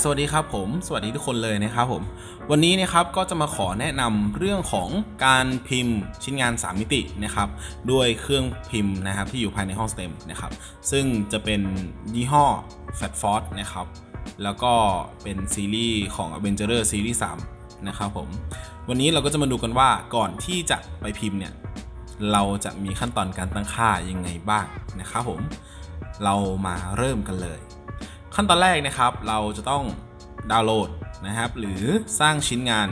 สวัสดีครับผม สวัสดีทุกคนเลยนะครับผม วันนี้นะครับก็จะมาขอแนะนำเรื่องของการพิมพ์ชิ้นงาน 3 มิตินะครับ ด้วยเครื่องพิมพ์นะครับที่อยู่ภายในห้อง STEM นะครับ ซึ่งจะเป็นยี่ห้อ f a t f o r d นะครับ แล้วก็เป็นซีรีส์ของ Avenger ซีรีส์3นะครับผม วันนี้เราก็จะมาดูกันว่าก่อนที่จะไปพิมพ์เนี่ย เราจะมีขั้นตอนการตั้งค่ายังไงบ้างนะครับผม เรามาเริ่มกันเลย ขั้นตอนแรกนะครับเราจะต้องดาวน์โหลดนะครับ หรือสร้างชิ้นงาน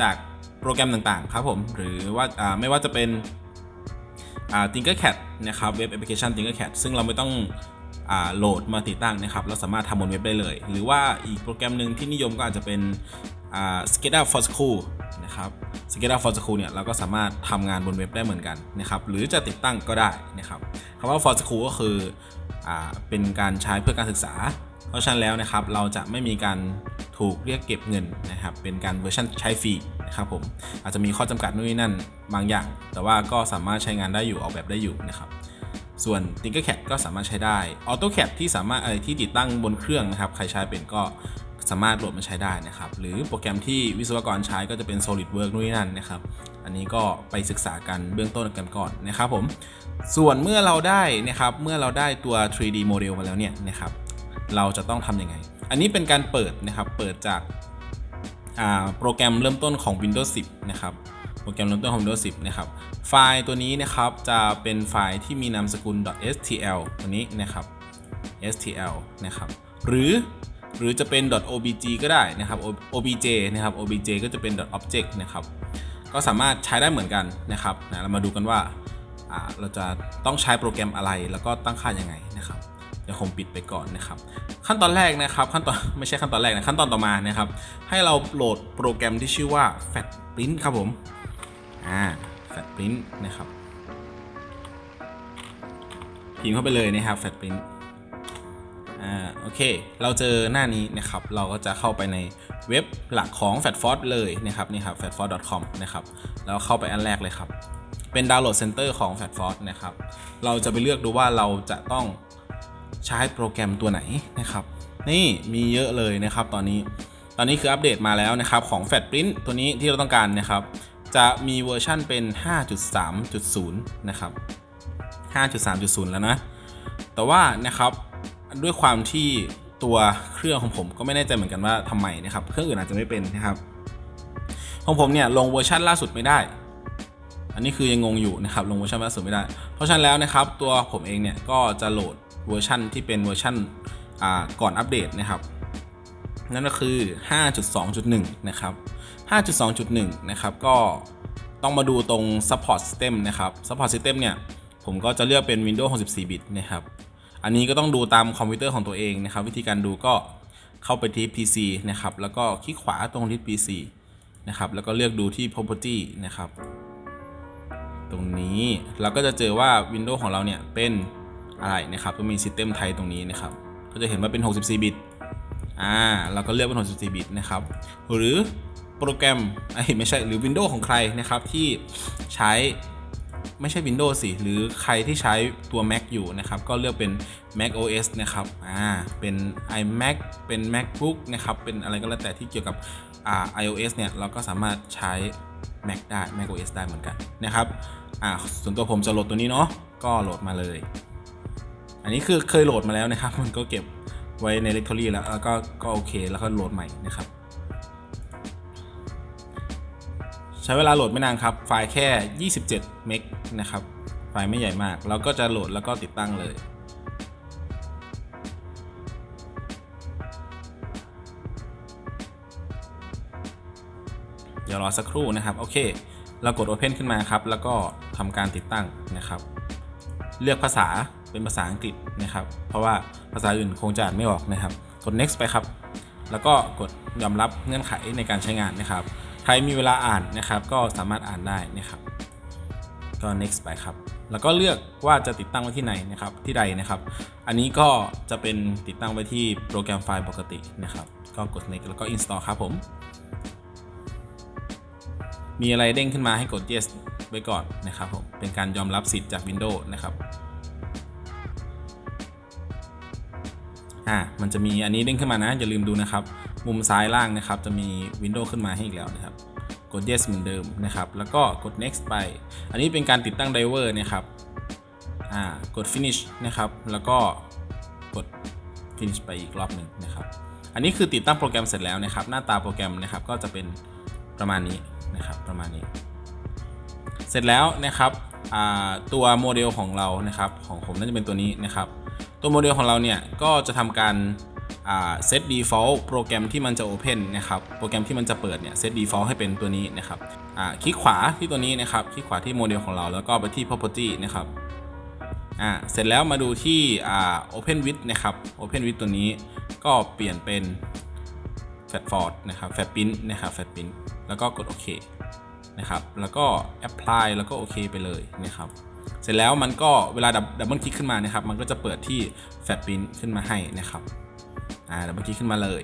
จากโปรแกรมต่างๆ ครับผม หรือว่าไม่ว่าจะเป็นอ่า Tinkercad นะครับเว็บแอปพลิเคชัน Tinkercad ซึ่งเราไม่ต้องโหลดมาติดตั้งนะครับ เราสามารถทำบนเว็บได้เลย หรือว่าอีกโปรแกรมหนึ่งที่นิยมก็อาจจะเป็น SketchUp for School นะครับ SketchUp for School เนี่ยเราก็สามารถทำงานบนเว็บได้เหมือนกันนะครับหรือจะติดตั้งก็ได้นะครับคำว่า for School ก็คืออเป็นการใช้เพื่อการศึกษา เพราะฉะนั้นแล้วนะครับเราจะไม่มีการถูกเรียกเก็บเงินนะครับเป็นการเวอร์ชันใช้ฟรีนะครับผมอาจจะมีข้อจำกัดนู่นนี่นั่นบางอย่าง แต่ว่าก็สามารถใช้งานได้อยู่ออกแบบได้อยู่นะครับส่วน Tinkercad ก็สามารถใช้ได้ AutoCAD ที่สามารถเออที่ติดตั้งบนเครื่องนะครับใครใช้เป็นก็สามารถโหลดมาใช้ได้นะครับ หรือโปรแกรมที่วิศวกรใช้ก็จะเป็น SolidWorks นู่นนี่นั่นนะครับ อันนี้ก็ไปศึกษากันเบื้องต้นกันก่อนนะครับผม ส่วนเมื่อเราได้นะครับ เมื่อเราได้ตัว 3D model มาแล้วเนี่ยนะครับ เราจะต้องทำยังไง อันนี้เป็นการเปิดนะครับ เปิดจากาโปรแกรมเริ่มต้นของ Windows 10 นะครับ โปรแกรมเริ่มต้นของ Windows 10 นะครับ ไฟล์ตัวนี้นะครับจะเป็นไฟล์ที่มีนามสกุล .stl ตัวนี้นะครับ stl นะครับ หรือหรือจะเป็น .obj ก็ได้นะครับ obj นะครับ obj ก็จะเป็น .object นะครับ ก็สามารถใช้ได้เหมือนกันนะครับนะเรามาดูกันว่าเราจะต้องใช้โปรแกรมอะไรแล้วก็ตั้งค่ายังไงนะครับ ดี๋ยวผมปิดไปก่อนนะครับ ขั้นตอนแรกนะครับ ขั้นตอนไม่ใช่ขั้นตอนแรกนะขั้นตอนต่อมานะครับ ให้เราโหลดโปรแกรมที่ชื่อว่า Fatprint ครับผมอ่า Fatprint นะครับพิมพ์เข้าไปเลยนะครับ Fatprint อ่าโอเค เราเจอหน้านี้นะครับ เราก็จะเข้าไปในเว็บหลักของ f a t f o r d เลยนะครับนี่ครับ fatford.com นะครับแล้วเข้าไปอันแรกเลยครับ เป็นดาวน์โหลดเซ็นเตอร์ของ f a t f o r d นะครับ เราจะไปเลือกดูว่าเราจะต้อง ใช้โปรแกรมตัวไหนนะครับ นี่มีเยอะเลยนะครับตอนนี้ ตอนนี้คืออัปเดตมาแล้วนะครับของ Fatprint ตัวนี้ที่เราต้องการนะครับ จะมีเวอร์ชั่นเป็น 5.3.0 นะครับ 5.3.0 แล้วนะ แต่ว่านะครับด้วยความที่ตัวเครื่องของผมก็ไม่แน่ใจเหมือนกันว่าทำไมนะครับ เครื่องอื่นอาจจะไม่เป็นนะครับ ของผมเนี่ยลงเวอร์ชันล่าสุดไม่ได้ อันนี้คือยังงงอยู่นะครับ ลงเวอร์ชันล่าสุดไม่ได้ เพราะฉะนั้นแล้วนะครับ ตัวผมเองเนี่ยก็จะโหลด เวอร์ชันที่เป็นเวอร์ชันก่อนอัปเดตนะครับ นั่นก็คือ 5.2.1 นะครับ 5.2.1 นะครับ ก็ต้องมาดูตรง support system นะครับ support system เนี่ย ผมก็จะเลือกเป็น Windows 64 บิตนะครับ อันนี้ก็ต้องดูตามคอมพิวเตอร์ของตัวเองนะครับ วิธีการดูก็เข้าไปที่ PC นะครับ แล้วก็คลิกขวาตรงที่ PC นะครับ แล้วก็เลือกดูที่ property นะครับ ตรงนี้เราก็จะเจอว่า Windows ของเราเนี่ยเป็น อะไรนะครับก็มี System Type ตรงนี้นะครับ ก็จะเห็นว่าเป็น 64 บิต อ่า เราก็เลือกเป็น 64 บิตนะครับ หรือโปรแกรมไอ้ไม่ใช่ หรือ Windows ของใครนะครับที่ใช้ไม่ใช่ Windows สิ หรือใครที่ใช้ตัว Mac อยู่นะครับ ก็เลือกเป็น Mac OS นะครับ อ่า เป็น iMac เป็น MacBook นะครับ เป็นอะไรก็แล้วแต่ที่เกี่ยวกับอ่า iOS เนี่ย เราก็สามารถใช้ Mac ได้ Mac OS ได้เหมือนกันนะครับ อ่า ส่วนตัวผมจะโหลดตัวนี้เนาะ ก็โหลดมาเลย อันนี้คือเคยโหลดมาแล้วนะครับ มันก็เก็บไว้ใน Directory แล้ว แล้วก็ก็โอเค แล้วก็โหลดใหม่นะครับ ใช้เวลาโหลดไม่นานครับ ไฟล์แค่ 27 เมกนะครับ ไฟล์ไม่ใหญ่มาก เราก็จะโหลดแล้วก็ติดตั้งเลยเดี๋ยวรอสักครู่นะครับ โอเค เรากด Open ขึ้นมาครับ แล้วก็ทำการติดตั้งนะครับ เลือกภาษา เป็นภาษาอังกฤษนะครับ เพราะว่าภาษาอื่นคงจะอ่านไม่ออกนะครับ กด next ไปครับ แล้วก็กดยอมรับเงื่อนไขในการใช้งานนะครับ ใครมีเวลาอ่านนะครับ ก็สามารถอ่านได้นะครับก็ next ไปครับ แล้วก็เลือกว่าจะติดตั้งไว้ที่ไหนนะครับ ที่ใดนะครับ อันนี้ก็จะเป็นติดตั้งไว้ที่โปรแกรมไฟล์ปกตินะครับ ก็กด next แล้วก็ install ครับผม มีอะไรเด้งขึ้นมาให้กด yes ไว้ก่อนนะครับผม เป็นการยอมรับสิทธิ์จาก Windows นะครับ อ่ามันจะมีอันนี้เด้งขึ้นมานะ อย่าลืมดูนะครับ มุมซ้ายล่างนะครับ จะมีวินโดว์ขึ้นมาให้อีกแล้วนะครับ กด yes เหมือนเดิมนะครับ แล้วก็กด next ไป อันนี้เป็นการติดตั้งไดเวอร์นะครับ อ่า กด finish นะครับ แล้วก็กด finish ไปอีกรอบหนึ่งนะครับ อันนี้คือติดตั้งโปรแกรมเสร็จแล้วนะครับ หน้าตาโปรแกรมนะครับ ก็จะเป็นประมาณนี้นะครับ ประมาณนี้ เสร็จแล้วนะครับตัวโมเดลของเรานะครับ ของผมน่าจะเป็นตัวนี้นะครับ ตัวโมเดลของเราเนี่ยก็จะทำการเซต default โปรแกรมที่มันจะ open นะครับโปรแกรมที่มันจะเปิดเนี่ยเซต default ให้เป็นตัวนี้นะครับอ่าคลิกขวาที่ตัวนี้นะครับคลิกขวาที่โมเดลของเราแล้วก็ไปที่ property นะครับอ่าเสร็จแล้วมาดูที่อ่า open with นะครับ open with ตัวนี้ก็เปลี่ยนเป็น fat ford นะครับ fat print นะครับ fat print แล้วก็กดโอเคนะครับแล้วก็ apply แล้วก็โอเคไปเลยนะครับ เสร็จแล้วมันก็เวลาดับเบิลคลิกขึ้นมานะครับ มันก็จะเปิดที่ Fat Print ขึ้นมาให้นะครับอ่าดับเบิลคลิกขึ้นมาเลย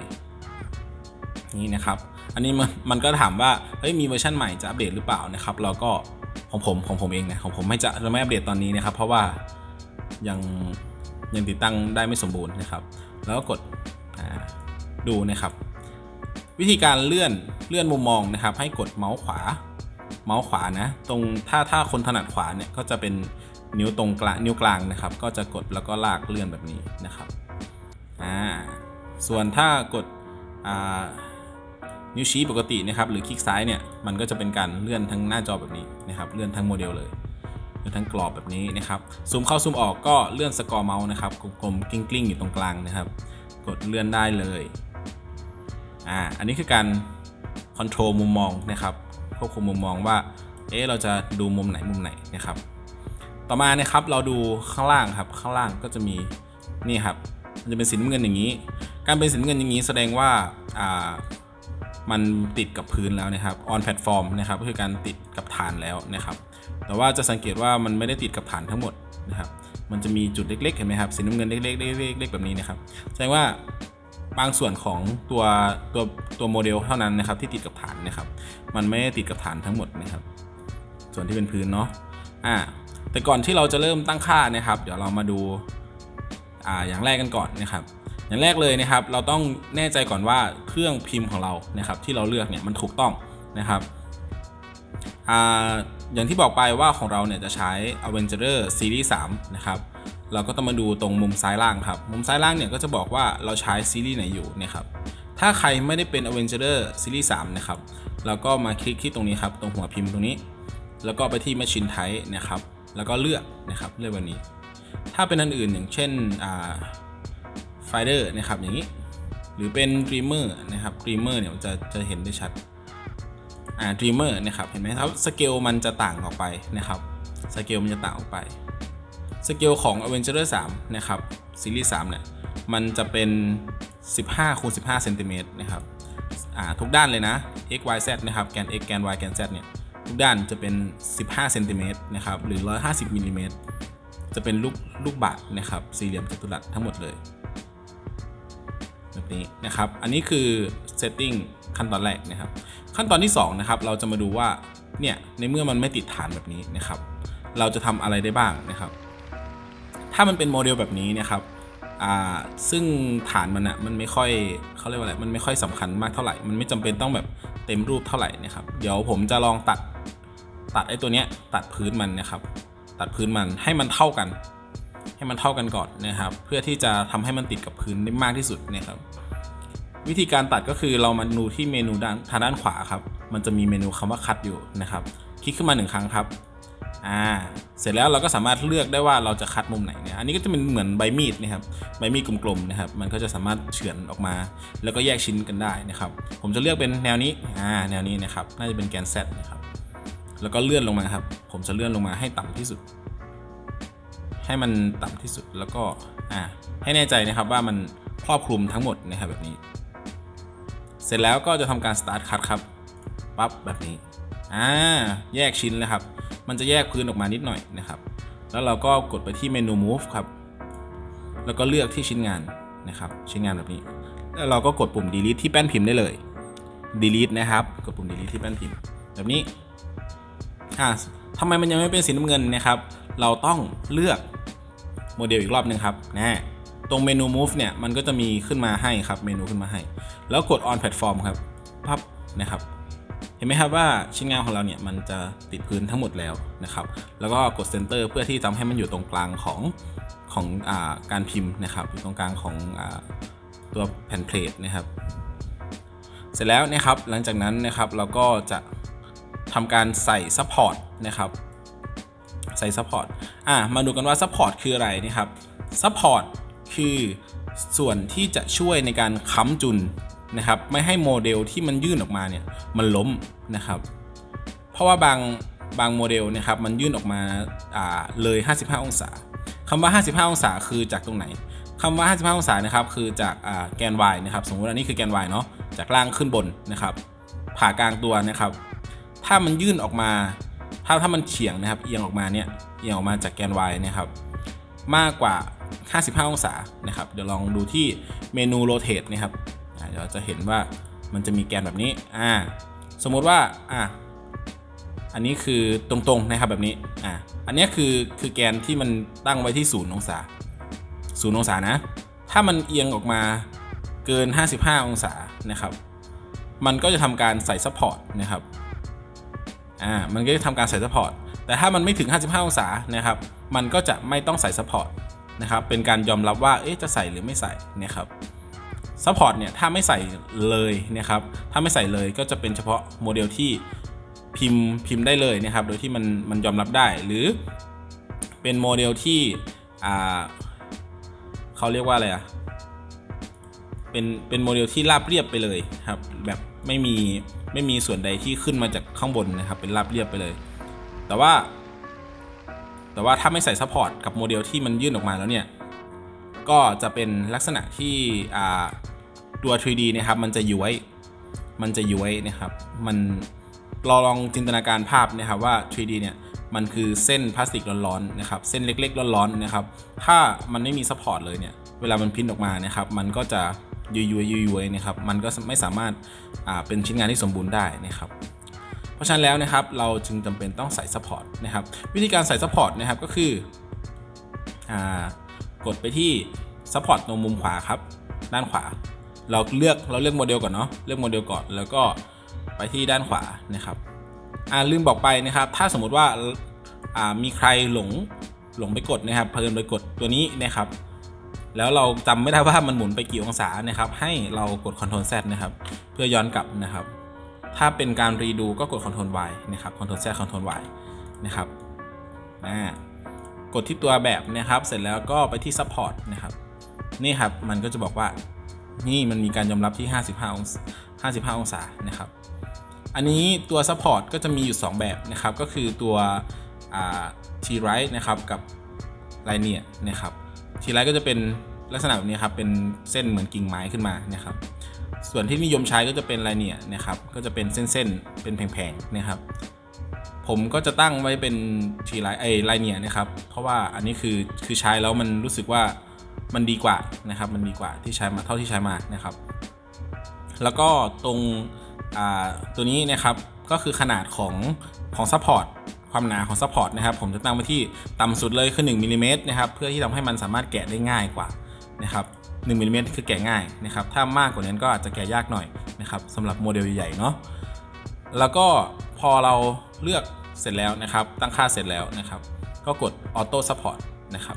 นี่นะครับอันนี้มันมันก็ถามว่าเฮ้ยมีเวอร์ชันใหม่จะอัปเดตหรือเปล่านะครับเราก็ของผมของผมเองนะของผมไม่จะไม่อัปเดตตอนนี้นะครับ เพราะว่ายังยังติดตั้งได้ไม่สมบูรณ์นะครับ แล้วก็กดอ่าดูนะครับ วิธีการเลื่อนเลื่อนมุมมองนะครับ ให้กดเมาส์ขวา เมาส์ขวานะ ตรงถ้าถ้าคนถนัดขวาเนี่ยก็จะเป็นนิ้วตรงกลางนิ้วกลางนะครับ ก็จะกดแล้วก็ลากเลื่อนแบบนี้นะครับอ่าส่วนถ้ากดอ่านิ้วชี้ปกตินะครับหรือคลิกซ้ายเนี่ยมันก็จะเป็นการเลื่อนทั้งหน้าจอแบบนี้นะครับเลื่อนทั้งโมเดลเลยเลื่อนทั้งกรอบแบบนี้นะครับซูมเข้าซูมออกก็เลื่อนสกอร์เมาส์นะครับกลมๆกลิ้งๆอยู่ตรงกลางนะครับ กดเลื่อนได้เลยอ่าอันนี้คือการคอนโทรลมุมมองนะครับ ควบคุมมุมมองว่า เอ๊ะเราจะดูมุมไหนมุมไหนนะครับ ต่อมานะครับเราดูข้างล่างครับ ข้างล่างก็จะมีนี่ครับ มันจะเป็นสีน้ำเงินอย่างนี้ การเป็นสีน้ำเงินอย่างนี้แสดงว่าอ่ามันติดกับพื้นแล้วนะครับ on platform นะครับก็คือการติดกับฐานแล้วนะครับ แต่ว่าจะสังเกตว่ามันไม่ได้ติดกับฐานทั้งหมดนะครับ มันจะมีจุดเล็กๆเห็นไหมครับสีน้ำเงินเล็กๆเล็กๆแบบนี้นะครับ แสดงว่า บางส่วนของตัวตัวตัวโมเดลเท่านั้นนะครับที่ติดกับฐานนะครับ มันไม่ได้ติดกับฐานทั้งหมดนะครับ ส่วนที่เป็นพื้นเนาะอ่าแต่ก่อนที่เราจะเริ่มตั้งค่านะครับ เดี๋ยวเรามาดูอ่าอย่างแรกกันก่อนนะครับ อย่างแรกเลยนะครับ เราต้องแน่ใจก่อนว่าเครื่องพิมพ์ของเรานะครับ ที่เราเลือกเนี่ยมันถูกต้องนะครับอ่าอย่างที่บอกไปว่าของเราเนี่ยจะใช้ Avenger Series 3นะครับ เราก็ต้องมาดูตรงมุมซ้ายล่างครับ มุมซ้ายล่างเนี่ยก็จะบอกว่าเราใช้ซีรีส์ไหนอยู่นะครับ ถ้าใครไม่ได้เป็น Avenger Series 3นะครับ เราก็มาคลิกที่ตรงนี้ครับ ตรงหัวพิมพ์ตรงนี้ แล้วก็ไปที่ Machine Type นะครับ แล้วก็เลือกนะครับ เลือกวันนี้ ถ้าเป็นอันอื่นอย่างเช่นอ่า Finder นะครับอย่างนี้ หรือเป็น Dreamer นะครับ Dreamer เนี่ยจะจะเห็นได้ชัดอ่า Dreamer นะครับ เห็นไหมครับ สเกลมันจะต่างออกไปนะครับ สเกลมันจะต่างออกไป สเกลของ Avenger 3นะครับซีรีส์3เนี่ยมันจะเป็น 15คูณ15เซนติเมตรนะครับอ่าทุกด้านเลยนะ x y z นะครับแกน x แกน y แกน z เนี่ยทุกด้านจะเป็น 15เซนติเมตรนะครับหรือ 150มิลลิเมตรจะเป็นลูกลูกบาศก์นะครับสี่เหลี่ยมจัตุรัสทั้งหมดเลยแบบนี้นะครับอันนี้คือ setting ขั้นตอนแรกนะครับ ขั้นตอนที่2นะครับเราจะมาดูว่าเนี่ยในเมื่อมันไม่ติดฐานแบบนี้นะครับ เราจะทำอะไรได้บ้างนะครับ ถ้ามันเป็นโมเดลแบบนี้นะครับซึ่งฐานมันอะมันไม่ค่อยเขาเรียกว่าอะไรมันไม่ค่อยสำคัญมากเท่าไหร่ มันไม่จำเป็นต้องแบบเต็มรูปเท่าไหร่นะครับ เดี๋ยวผมจะลองตัดตัดไอ้ตัวเนี้ยตัดพื้นมันนะครับ ตัดพื้นมันให้มันเท่ากัน ให้มันเท่ากันก่อนนะครับ เพื่อที่จะทำให้มันติดกับพื้นได้มากที่สุดนะครับ วิธีการตัดก็คือเรามาดูที่เมนูด้านทางด้านขวาครับ มันจะมีเมนูคำว่าคัดอยู่นะครับ คลิกขึ้นมาหนึ่งครั้งครับ อ่าเสร็จแล้วเราก็สามารถเลือกได้ว่าเราจะคัดมุมไหนเนี่ยอันนี้ก็จะเป็นเหมือนใบมีดนะครับใบมีดกลมๆนะครับมันก็จะสามารถเฉือนออกมา แล้วก็แยกชิ้นกันได้นะครับ ผมจะเลือกเป็นแนวนี้อ่าแนวนี้นะครับน่าจะเป็นแกน Z นะครับแล้วก็เลื่อนลงมาครับ ผมจะเลื่อนลงมาให้ต่ำที่สุด ให้มันต่ำที่สุดแล้วก็อ่าให้แน่ใจนะครับว่ามันครอบคลุมทั้งหมดนะครับแบบนี้ เสร็จแล้วก็จะทำการ start cut ครับปั๊บแบบนี้อ่าแยกชิ้นเลยครับ มันจะแยกพื้นออกมานิดหน่อยนะครับ แล้วเราก็กดไปที่เมนู move ครับ แล้วก็เลือกที่ชิ้นงานนะครับ ชิ้นงานแบบนี้ แล้วเราก็กดปุ่ม delete ที่แป้นพิมพ์ได้เลย delete นะครับ กดปุ่ม delete ที่แป้นพิมพ์ แบบนี้อ่าทำไมมันยังไม่เป็นสีน้ำเงินนะครับ เราต้องเลือกโมเดลอีกรอบหนึ่งครับนะตรงเมนู move เนี่ย มันก็จะมีขึ้นมาให้ครับ เมนูขึ้นมาให้ แล้วกด on platform ครับ พับนะครับ เห็นไหมครับว่าชิ้นงานของเราเนี่ยมันจะติดพื้นทั้งหมดแล้วนะครับ แล้วก็กด center เพื่อที่ทำให้มันอยู่ตรงกลางของของอการพิมพ์นะครับอยู่ตรงกลางของอตัวแผ่นเพลทนะครับ เสร็จแล้วนะครับหลังจากนั้นนะครับเราก็จะทำการใส่ support นะครับใส่ support อะมาดูกันว่า support คืออะไรนะครับ support คือส่วนที่จะช่วยในการค้ำจุน นะครับไม่ให้โมเดลที่มันยื่นออกมาเนี่ยมันล้มนะครับ เพราะว่าบางบางโมเดลนะครับมันยื่นออกมาอ่าเลย 55 องศาคำว่า 55 องศาคือจากตรงไหนคำว่า 55 องศานะครับคือจากอ่าแกน y นะครับสมมติอันนี้คือแกน y เนาะจากล่างขึ้นบนนะครับ ผ่ากลางตัวนะครับ ถ้ามันยื่นออกมา ถ้าถ้ามันเฉียงนะครับเอียงออกมาเนี่ยเอียงออกมาจากแกน y นะครับมากกว่า 55 องศานะครับเดี๋ยวลองดูที่เมนู rotate นะครับ ดี๋ยวเราจะเห็นว่ามันจะมีแกนแบบนี้อ่าสมมุติว่าอ่าอันนี้คือตรงๆนะครับแบบนี้อ่าอันนี้คือคือแกนที่มันตั้งไว้ที่0องศา0องศานะ ถ้ามันเอียงออกมาเกิน 55 องศานะครับ มันก็จะทำการใส่ซัพพอร์ตนะครับอ่ามันก็จะทำการใส่ซัพพอร์ตแต่ถ้ามันไม่ถึง 55 องศานะครับมันก็จะไม่ต้องใส่ซัพพอร์ตนะครับเป็นการยอมรับว่าเอ๊ะจะใส่หรือไม่ใส่นะครับ ซัพพอร์ตเนี่ยถ้าไม่ใส่เลยนะครับถ้าไม่ใส่เลยก็จะเป็นเฉพาะโมเดลที่พิมพ์พิมพ์ได้เลยนะครับ โดยที่มันมันยอมรับได้หรือเป็นโมเดลที่อ่าเขาเรียกว่าอะไรอะเป็นเป็นโมเดลที่ราบเรียบไปเลยครับ แบบไม่มีไม่มีส่วนใดที่ขึ้นมาจากข้างบนนะครับ เป็นราบเรียบไปเลย แต่ว่า แต่ว่าถ้าไม่ใส่ซัพพอร์ตกับโมเดลที่มันยื่นออกมาแล้วเนี่ย ก็จะเป็นลักษณะที่ตัว 3D นะครับมันจะย้วยมันจะย้วยนะครับ มันเราลองจินตนาการภาพนะครับว่า 3D เนี่ยมันคือเส้นพลาสติกร้อนๆนะครับ เส้นเล็กๆร้อนๆนะครับ ถ้ามันไม่มีซัพพอร์ตเลยเนี่ย เวลามันพิมพ์ออกมานะครับ มันก็จะยุยยุยยุยยุยนะครับ มันก็ไม่สามารถเป็นชิ้นงานที่สมบูรณ์ได้นะครับ เพราะฉะนั้นแล้วนะครับ เราจึงจำเป็นต้องใส่ซัพพอร์ตนะครับ วิธีการใส่ซัพพอร์ตนะครับก็คืออ่า กดไปที่ซัพพอร์ตรงมุมขวาครับ ด้านขวา เราเลือกเราเลือกโมเดลก่อนเนาะเลือกโมเดลก่อนแล้วก็ไปที่ด้านขวานะครับอ่าลืมบอกไปนะครับ ถ้าสมมุติว่าอ่ามีใครหลงหลงไปกดนะครับเพลินไปกดตัวนี้นะครับแล้วเราจำไม่ได้ว่ามันหมุนไปกี่องศานะครับ ให้เรากด Ctrl Z นะครับ เพื่อย้อนกลับนะครับ ถ้าเป็นการรีดูก็กด Ctrl Y นะครับ Ctrl Z Ctrl Y นะครับอ่า กดที่ตัวแบบนะครับ เสร็จแล้วก็ไปที่ Support นะครับ นี่ครับ มันก็จะบอกว่า นี่มันมีการยอมรับที่ 55 องศา55 องศานะครับ อันนี้ตัว Support ก็จะมีอยู่ 2 แบบนะครับ ก็คือตัว T right นะครับกับ Linear นะครับ T right ก็จะเป็นลักษณะแบบนี้ครับ เป็นเส้นเหมือนกิ่งไม้ขึ้นมานะครับ ส่วนที่นิยมใช้ก็จะเป็น Linear นะครับ ก็จะเป็นเส้นๆ เป็นแผงๆ นะครับ ผมก็จะตั้งไว้เป็น T right ไอ้ Linear นะครับ เพราะว่าอันนี้คือคือใช้แล้วมันรู้สึกว่ามันดีกว่านะครับ มันดีกว่าที่ใช้มาเท่าที่ใช้มานะครับ แล้วก็ตรงตัวนี้นะครับก็คือขนาดของของซัพพอร์ตความหนาของซัพพอร์ตนะครับ ผมจะตั้งไว้ที่ต่ำสุดเลยคือ1มิลลิเมตรนะครับ เพื่อที่ทำให้มันสามารถแกะได้ง่ายกว่านะครับ1มิลลิเมตรคือแกะง่ายนะครับ ถ้ามากกว่านั้นก็อาจจะแกะยากหน่อยนะครับสำหรับโมเดลใหญ่ๆเนาะแล้วก็พอเรา เลือกเสร็จแล้วนะครับ ตั้งค่าเสร็จแล้วนะครับ ก็กดออโต้ซัพพอร์ตนะครับ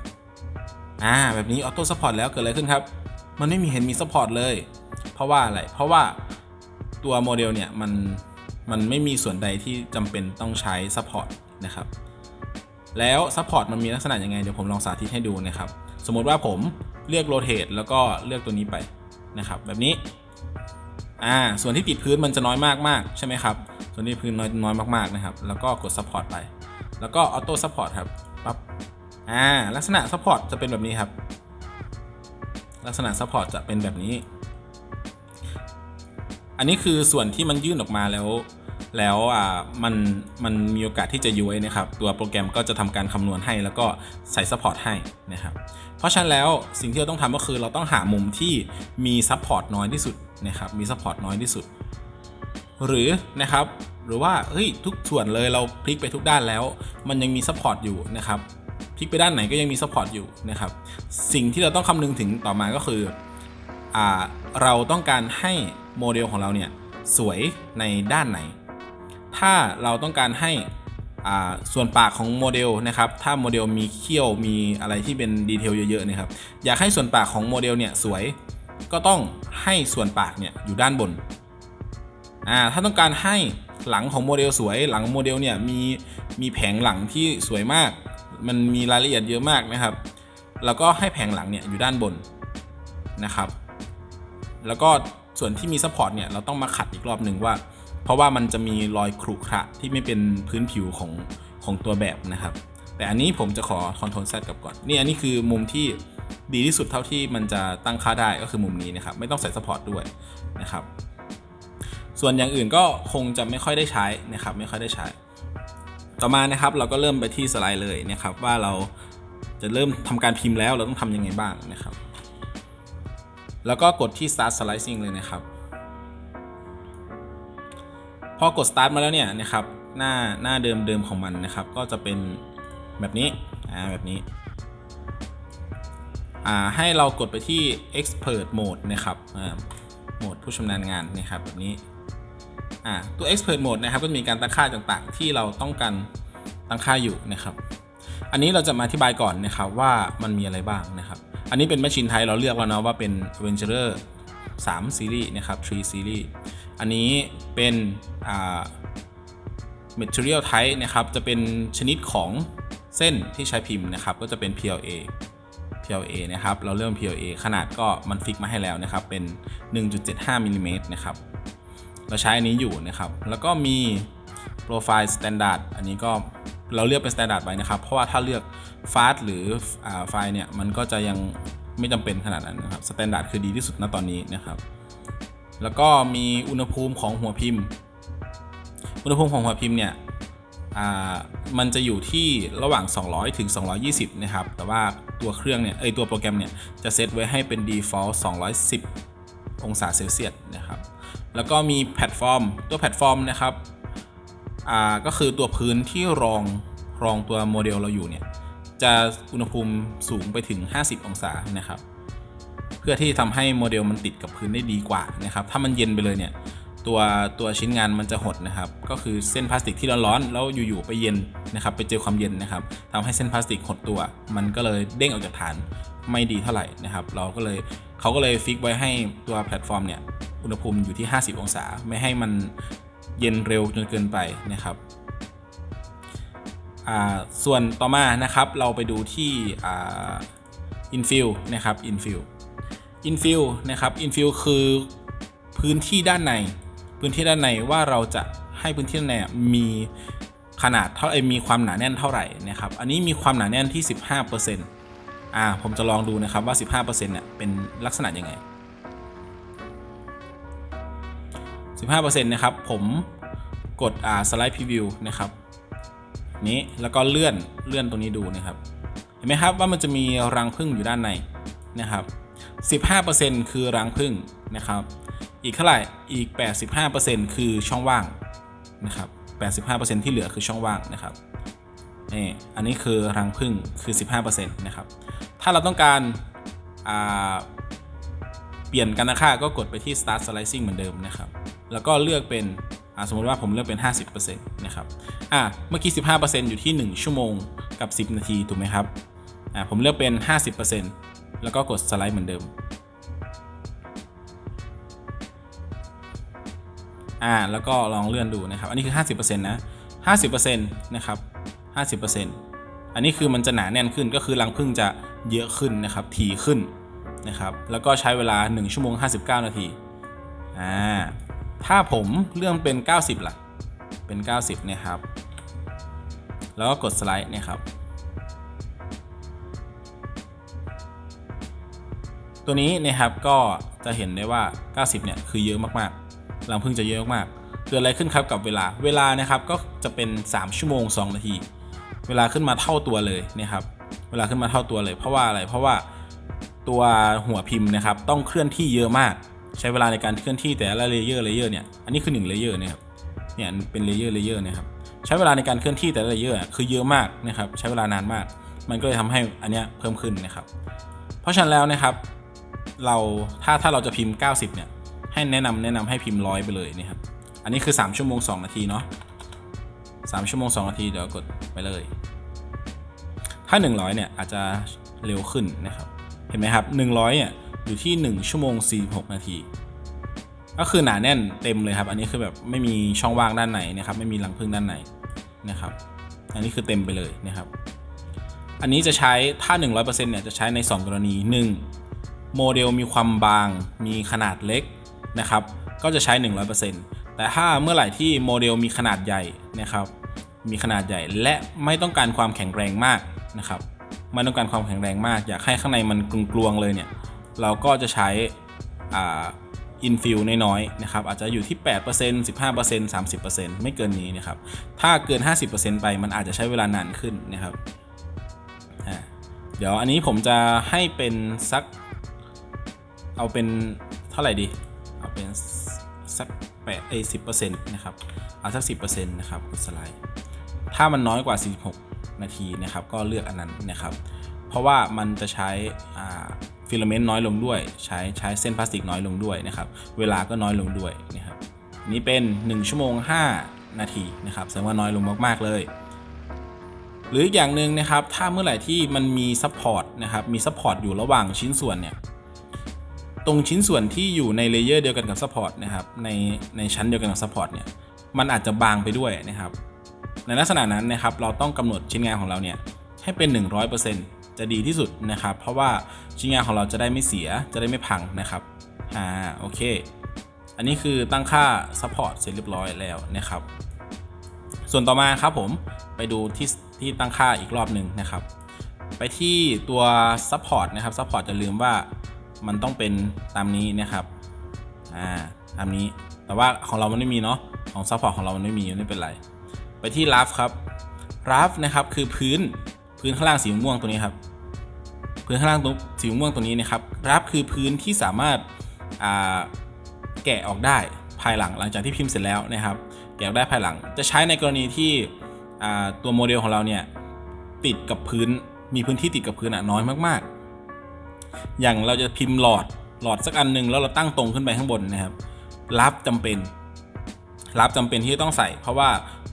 อ่าแบบนี้ออโต้ซัพพอร์ตแล้วเกิดอะไรขึ้นครับ มันไม่มีเห็นมีซัพพอร์ตเลย เพราะว่าอะไร เพราะว่าตัวโมเดลเนี่ยมันมันไม่มีส่วนใดที่จำเป็นต้องใช้ซัพพอร์ตนะครับ แล้วซัพพอร์ตมันมีลักษณะยังไง เดี๋ยวผมลองสาธิตให้ดูนะครับ สมมติว่าผมเลือกโรเ e แล้วก็เลือกตัวนี้ไปนะครับ แบบนี้ อ่าส่วนที่ติดพื้นมันจะน้อยมากมากๆใช่ไหมครับ ส่วนที่พื้นน้อยน้อยมากๆนะครับ แล้วก็กดซัพพอร์ตไป แล้วก็ออโต้ซัพพอร์ตครับปั๊บอ่าลักษณะซัพพอร์ตจะเป็นแบบนี้ครับ ลักษณะซัพพอร์ตจะเป็นแบบนี้ อันนี้คือส่วนที่มันยื่นออกมาแล้ว แล้วอ่ามันมันมีโอกาสที่จะย้วยนะครับ ตัวโปรแกรมก็จะทำการคำนวณให้ แล้วก็ใส่ซัพพอร์ตให้นะครับ เพราะฉะนั้นแล้วสิ่งที่เราต้องทำก็คือเราต้องหามุมที่มีซัพพอร์ตน้อยที่สุดนะครับมีซัพพอร์ตน้อยที่สุด หรือนะครับหรือว่าเฮ้ยทุกส่วนเลยเราพลิกไปทุกด้านแล้ว มันยังมีซัพพอร์ตอยู่นะครับพลิกไปด้านไหนก็ยังมีซัพพอร์ตอยู่นะครับสิ่งที่เราต้องคำนึงถึงต่อมาก็คืออเราต้องการให้โมเดลของเราเนี่ยสวยในด้านไหน ถ้าเราต้องการให้ส่วนปากของโมเดลนะครับถ้าโมเดลมีเขี้ยวมีอะไรที่เป็นดีเทลเยอะๆนะครับอยากให้ส่วนปากของโมเดลเนี่ยสวยก็ต้องให้ส่วนปากเนี่ยอยู่ด้านบนอ่าถ้าต้องการให้หลังของโมเดลสวยหลังโมเดลเนี่ยมีมีแผงหลังที่สวยมาก มันมีรายละเอียดเยอะมากนะครับ แล้วก็ให้แผงหลังเนี่ยอยู่ด้านบนนะครับ แล้วก็ส่วนที่มีซัพพอร์ตเนี่ยเราต้องมาขัดอีกรอบหนึ่งว่า เพราะว่ามันจะมีรอยครุขระที่ไม่เป็นพื้นผิวของของตัวแบบนะครับ แต่อันนี้ผมจะขอ Ctrl Z กลับก่อน นี่อันนี้คือมุมที่ดีที่สุดเท่าที่มันจะตั้งค่าได้ก็คือมุมนี้นะครับ ไม่ต้องใส่ซัพพอร์ตด้วยนะครับ ส่วนอย่างอื่นก็คงจะไม่ค่อยได้ใช้นะครับ ไม่ค่อยได้ใช้ ต่อมานะครับเราก็เริ่มไปที่สไลด์เลยนะครับ ว่าเราจะเริ่มทำการพิมพ์แล้วเราต้องทำยังไงบ้างนะครับ แล้วก็กดที่ start slicing เลยนะครับ พอกด start มาแล้วเนี่ยนะครับหน้าหน้าเดิมเดิมของมันนะครับ ก็จะเป็นแบบนี้อ่าแบบนี้อ่าให้เรากดไปที่ expert mode นะครับอ่าโหมดผู้ชำนาญงานนะครับแบบนี้อ่าตัว expert mode นะครับก็จะมีการตั้งค่าต่างๆ ที่เราต้องการตั้งค่าอยู่นะครับ อันนี้เราจะมาอธิบายก่อนนะครับว่ามันมีอะไรบ้างนะครับ อันนี้เป็นแมชชีนไทยเราเลือกแล้วนะว่าเป็น Avenger 3ซีรีส์นะครับ3ซีรีส์ อันนี้เป็นอ่า Material Type นะครับ จะเป็นชนิดของเส้นที่ใช้พิมพ์นะครับ ก็จะเป็น PLA PLA นะครับ เราเริ่ม PLA ขนาดก็มันฟิกมาให้แล้วนะครับ เป็น 1.75มิลลิเมตรนะครับ เราใช้อันนี้อยู่นะครับ แล้วก็มี Profile Standard อันนี้ก็เราเลือกเป็น Standard ไว้นะครับ เพราะว่าถ้าเลือก Fast หรืออไฟล์เนี่ย มันก็จะยังไม่จำเป็นขนาดนั้นนะครับ Standard คือดีที่สุดณตอนนี้นะครับ แล้วก็มีอุณหภูมิของหัวพิมพ์ อุณหภูมิของหัวพิมพ์เนี่ยอ่ามันจะอยู่ที่ระหว่าง 200 ถึง 220 นะครับ แต่ว่าตัวเครื่องเนี่ย เอ้ย ตัวโปรแกรมเนี่ย จะเซตไว้ให้เป็น default 210 องศาเซลเซียสนะครับ แล้วก็มีแพลตฟอร์ม ตัวแพลตฟอร์มนะครับอ่าก็คือตัวพื้นที่รองรองตัวโมเดลเราอยู่เนี่ย จะอุณหภูมิสูงไปถึง 50 องศานะครับ เพื่อที่ทำให้โมเดลมันติดกับพื้นได้ดีกว่านะครับถ้ามันเย็นไปเลยเนี่ยตัวตัวชิ้นงานมันจะหดนะครับ ก็คือเส้นพลาสติกที่ร้อนๆแล้วอยู่ๆไปเย็นนะครับ ไปเจอความเย็นนะครับทำให้เส้นพลาสติกหดตัว มันก็เลยเด้งออกจากฐานไม่ดีเท่าไหร่นะครับ เราก็เลยเขาก็เลยฟิกไว้ให้ตัวแพลตฟอร์มเนี่ยอุณหภูมิอยู่ที่ 50 องศา ไม่ให้มันเย็นเร็วจนเกินไปนะครับอ่าส่วนต่อมานะครับเราไปดูที่อ่า infill นะครับ infill infill นะครับ infill คือพื้นที่ด้านใน พื้นที่ด้านในว่าเราจะให้พื้นที่ด้านในมีขนาดเท่าไอมีความหนาแน่นเท่าไหร่นะครับอันนี้มีความหนาแน่นที่ 15%อ่าผมจะลองดูนะครับว่า 15%เนี่ยเป็นลักษณะยังไง 15%นะครับผมกดอ่าสไลด์พรีวิวนะครับนี้แล้วก็เลื่อนเลื่อนตรงนี้ดูนะครับ เห็นไหมครับว่ามันจะมีรังผึ้งอยู่ด้านในนะครับ 15%คือรังผึ้งนะครับ อีกเท่าไหร่ อีก 85%คือช่องว่างนะครับ 85%ที่เหลือคือช่องว่างนะครับนี่อันนี้คือรังผึ้งคือ 15%นะครับ ถ้าเราต้องการาเปลี่ยนกันนะค่าก็กดไปที่ start slicing เหมือนเดิมนะครับ แล้วก็เลือกเป็นสมมติว่าผมเลือกเป็น 50%นะครับ อ่า เมื่อกี้ 15%อยู่ที่ 1 ชั่วโมงกับ 10 นาที ถูกไหมครับ อ่า ผมเลือกเป็น 50% แล้วก็กดสไลด์เหมือนเดิม อ่า แล้วก็ลองเลื่อนดูนะครับ อันนี้คือ 50%นะ 50%นะครับ 50%อันนี้คือมันจะหนาแน่นขึ้นก็คือรังผึ้งจะเยอะขึ้นนะครับ ถี่ขึ้นนะครับ แล้วก็ใช้เวลา 1 ชั่วโมง 59 นาที อ่า ถ้าผมเลื่อนเป็น 90ล่ะ เป็น 90นี่ยครับ แล้วก็กดสไลด์นี่ยครับ ตัวนี้นะครับก็จะเห็นได้ว่า 90 เนี่ยคือเยอะมากๆรังพึ่งจะเยอะมากเกิดอะไรขึ้นครับกับเวลา เวลานะครับก็จะเป็น 3 ชั่วโมง 2 นาที เวลาขึ้นมาเท่าตัวเลยนะครับ เวลาขึ้นมาเท่าตัวเลย เพราะว่าอะไรเพราะว่าตัวหัวพิมพ์นะครับต้องเคลื่อนที่เยอะมาก ใช้เวลาในการเคลื่อนที่แต่ละเลเยอร์เลเยอร์เนี่ยอันนี้คือ1เลเยอร์นะครับเนี่ยเป็นเลเยอร์เลเยอร์นะครับใช้เวลาในการเคลื่อนที่แต่ละเลเยอร์คือเยอะมากนะครับ ใช้เวลานานมาก มันก็เลยทำให้อันเนี้ยเพิ่มขึ้นนะครับ เพราะฉะนั้นแล้วนะครับ เราถ้าถ้าเราจะพิมพ์ 90 เนี่ย ให้แนะนำแนะนำให้พิมพ์ร้อยไปเลยนะครับ อันนี้คือ 3 ชั่วโมง 2 นาทีเนาะ3ชั่วโมง 2 นาทีเดี๋ยวกดไปเลย ถ้า 100 เนี่ยอาจจะเร็วขึ้นนะครับ เห็นไหมครับ 100 เนี่ยอยู่ที่ 1 ชั่วโมง 46 นาที ก็คือหนาแน่นเต็มเลยครับ อันนี้คือแบบไม่มีช่องว่างด้านไหนนะครับ ไม่มีรังผึ้งด้านไหนนะครับ อันนี้คือเต็มไปเลยนะครับ อันนี้จะใช้ถ้า 100%เนี่ยจะใช้ใน 2 กรณี 1. โมเดลมีความบาง มีขนาดเล็กนะครับ ก็จะใช้ 100%แต่ถ้าเมื่อไหร่ที่โมเดลมีขนาดใหญ่นะครับ มีขนาดใหญ่และไม่ต้องการความแข็งแรงมากนะครับไม่ต้องการความแข็งแรงมาก อยากให้ข้างในมันกลวงๆเลยเนี่ย เราก็จะใช้อ่าอินฟิลน้อยๆนะครับอาจจะอยู่ที่ 8% 15% 30%ไม่เกินนี้นะครับ ถ้าเกิน 50%ไปมันอาจจะใช้เวลานานขึ้นนะครับ เดี๋ยวอันนี้ผมจะให้เป็นสัก เอาเป็นเท่าไหร่ดี เอาเป็นสักแปดเอสิบเปอร์เซ็นต์นะครับ เอาสักสิบเปอร์เซ็นต์นะครับกดสไลด์ ถ้ามันน้อยกว่า 46 นาทีนะครับ ก็เลือกอันนั้นนะครับ เพราะว่ามันจะใช้ฟิลาเมนต์น้อยลงด้วย ใช้ใช้เส้นพลาสติกน้อยลงด้วยนะครับ เวลาก็น้อยลงด้วยนะครับนนี้เป็น 1 ชั่วโมง 5 นาทีนะครับ แสดงว่าน้อยลงมาก ๆ เลยหรืออีกอย่างหนึ่งนะครับ ถ้าเมื่อไหร่ที่มันมีซัพพอร์ตนะครับ มีซัพพอร์ตอยู่ระหว่างชิ้นส่วนเนี่ย ตรงชิ้นส่วนที่อยู่ในเลเยอร์เดียวกันกับซัพพอร์ตนะครับในในชั้นเดียวกันกับซัพพอร์ตเนี่ยมันอาจจะบางไปด้วยนะครับในลักษณะนั้นนะครับเราต้องกำหนดชิ้นงานของเราเนี่ยให้เป็น 100%จะดีที่สุดนะครับ เพราะว่าชิ้นงานของเราจะได้ไม่เสียจะได้ไม่พังนะครับอ่าโอเค อันนี้คือตั้งค่าซัพพอร์ตเสร็จเรียบร้อยแล้วนะครับ ส่วนต่อมาครับผมไปดูที่ที่ตั้งค่าอีกรอบหนึ่งนะครับ ไปที่ตัว Support นะครับ Support จะลืมว่า มันต้องเป็นตามนี้นะครับ อ่า ตามนี้ แต่ว่าของเรามันไม่มีเนาะ ของ Support ของเรามันไม่มีไม่เป็นไร ไปที่ r a f ครับ r a f นะครับคือพื้นพื้นข้างล่างสีม่วงตัวนี้ครับ พื้นข้างล่างตรงสีม่วงตัวนี้นะครับ r a f คือพื้นที่สามารถาแกะออกได้ภายหลังหลังจากที่พิมพ์เสร็จแล้วนะครับ แกะออกได้ภายหลัง จะใช้ในกรณีที่ตัวโมเดลของเราเนี่ยติดกับพื้นมีพื้นที่ติดกับพื้นน้อยมากๆ อย่างเราจะพิมพ์หลอดหลอดสักอันหนึ่งแล้วเราตั้งตรงขึ้นไปข้างบนนะครับรับจำเป็น รับจำเป็นที่ต้องใส่ เพราะว่า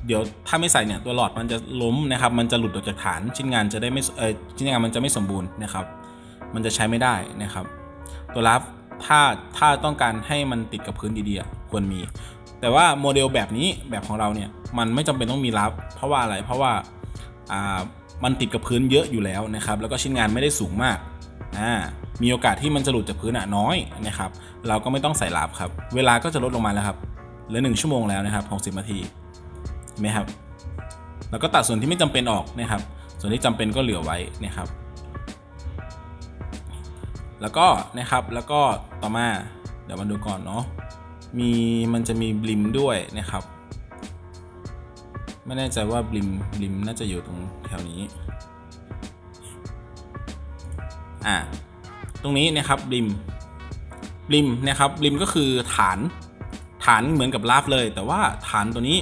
เดี๋ยวถ้าไม่ใส่เนี่ยตัวหลอดมันจะล้มนะครับ มันจะหลุดออกจากฐานชิ้นงานจะได้ไม่เออชิ้นงานมันจะไม่สมบูรณ์นะครับ มันจะใช้ไม่ได้นะครับ ตัวรับถ้าถ้าต้องการให้มันติดกับพื้นดีๆควรมี แต่ว่าโมเดลแบบนี้แบบของเราเนี่ยมันไม่จำเป็นต้องมีรับ เพราะว่าอะไรเพราะว่าอ่ามันติดกับพื้นเยอะอยู่แล้วนะครับ แล้วก็ชิ้นงานไม่ได้สูงมาก อ่ามีโอกาสที่มันจะหลุดจากพื้นอะน้อยนะครับ เราก็ไม่ต้องใส่รับครับ เวลาก็จะลดลงมาแล้วครับเหลือหนึ่งชั่วโมงแล้วนะครับ 60นาทีเห็นไหมครับแล้วก็ตัดส่วนที่ไม่จำเป็นออกนะครับ ส่วนที่จำเป็นก็เหลือไว้นะครับ แล้วก็นะครับแล้วก็ต่อมาเดี๋ยวมาดูก่อนเนาะมีมันจะมีบลิมด้วยนะครับ ไม่แน่ใจว่าบลิมบลิมน่าจะอยู่ตรงแถวนี้ อ่าตรงนี้นะครับบลิมบลิมนะครับบลิมก็คือฐานฐานเหมือนกับลาฟเลย แต่ว่าฐานตัวนี้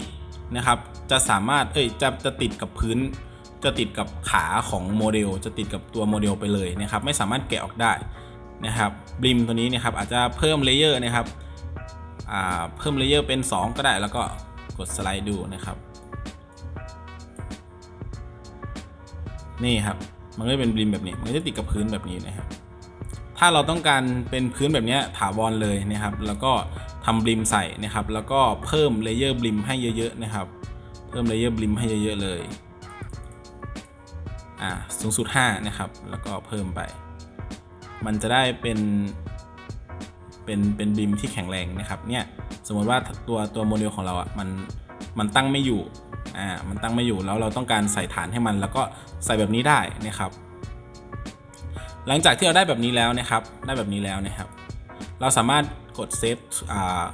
นะครับจะสามารถเอ้ยจะจะติดกับพื้น จะติดกับขาของโมเดล จะติดกับตัวโมเดลไปเลยนะครับ ไม่สามารถแกะออกได้นะครับบลิมตัวนี้นะครับอาจจะเพิ่มเลเยอร์นะครับอ่าเพิ่มเลเยอร์เป็น 2 ก็ได้แล้วก็กดสไลด์ดูนะครับ นี่ครับ มันก็จะเป็นบลิมแบบนี้มันจะติดกับพื้นแบบนี้นะครับถ้าเราต้องการเป็นพื้นแบบนี้ถาวรเลยนะครับ แล้วก็ทำบลิมใส่นะครับ แล้วก็เพิ่มเลเยอร์บลิมให้เยอะๆนะครับ เพิ่มเลเยอร์บลิมให้เยอะๆเลยอ่าสูงสุด5นะครับ แล้วก็เพิ่มไป มันจะได้เป็นเป็นเป็นบลิมที่แข็งแรงนะครับเนี่ยสมมติว่าตัวตัวโมเดลของเราอะมันมันตั้งไม่อยู่ อ่ามันตั้งไม่อยู่แล้วเราต้องการใส่ฐานให้มัน แล้วก็ใส่แบบนี้ได้นะครับ หลังจากที่เราได้แบบนี้แล้วนะครับ ได้แบบนี้แล้วนะครับ เราสามารถกดเซฟอ่า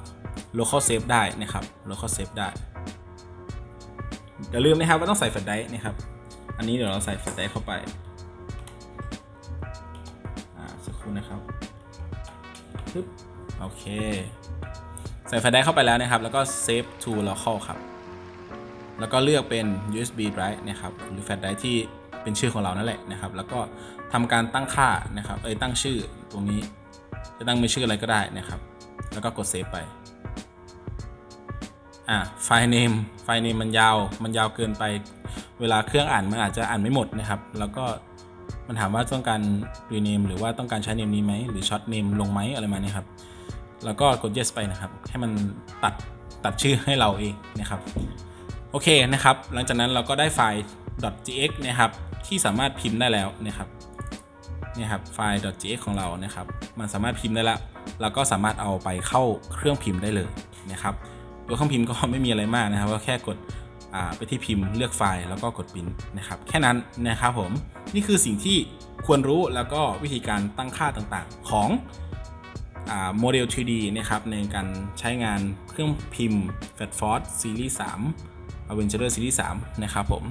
local save ได้นะครับ local save ได้อย่าลืมนะครับว่าต้องใส่แฟลชไดร์นะครับ อันนี้เดี๋ยวเราใส่แฟลชไดร์เข้าไปอ่าสักครู่นะครับปึ๊บโอเค ใส่แฟลชไดร์เข้าไปแล้วนะครับ แล้วก็ save to local ครับ แล้วก็เลือกเป็น USB drive นะครับหรือแฟลชไดร์ที่เป็นชื่อของเรานั่นแหละนะครับ แล้วก็ทำการตั้งค่านะครับเอ้ยตั้งชื่อตรงนี้จะตั้งเป็นชื่ออะไรก็ได้นะครับ แล้วก็กดเซฟไปอ่าไฟล์ name ไฟล์ name มันยาวมันยาวเกินไป เวลาเครื่องอ่านมันอาจจะอ่านไม่หมดนะครับ แล้วก็มันถามว่าต้องการ rename หรือว่าต้องการใช้ name นี้ไหมหรือ short name ลงไหมอะไรมาเนี่ยครับแล้วก็กด yes ไปนะครับ ให้มันตัดตัดชื่อให้เราเองนะครับ โอเคนะครับ หลังจากนั้นเราก็ได้ไฟล์ .gx นะครับที่สามารถพิมพ์ได้แล้วนะครับนี่ครับไฟล์ .gx ของเรานะครับ มันสามารถพิมพ์ได้แล้วแล้วก็สามารถเอาไปเข้าเครื่องพิมพ์ได้เลยนะครับตัวเครื่องพิมพ์ก็ไม่มีอะไรมากนะครับก็แค่กดไปที่พิมพ์เลือกไฟล์แล้วก็กดพิมพ์นะครับ แค่นั้นนะครับผมนี่คือสิ่งที่ควรรู้แล้วก็วิธีการตั้งค่าต่างๆของโมเดล 3D นะครับในการใช้งานเครื่องพิมพ์ f a t f o r Avenger Series 3 นะครับผม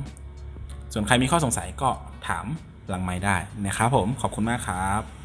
ส่วนใครมีข้อสงสัยก็ถามหลังไม้ได้นะครับผมขอบคุณมากครับ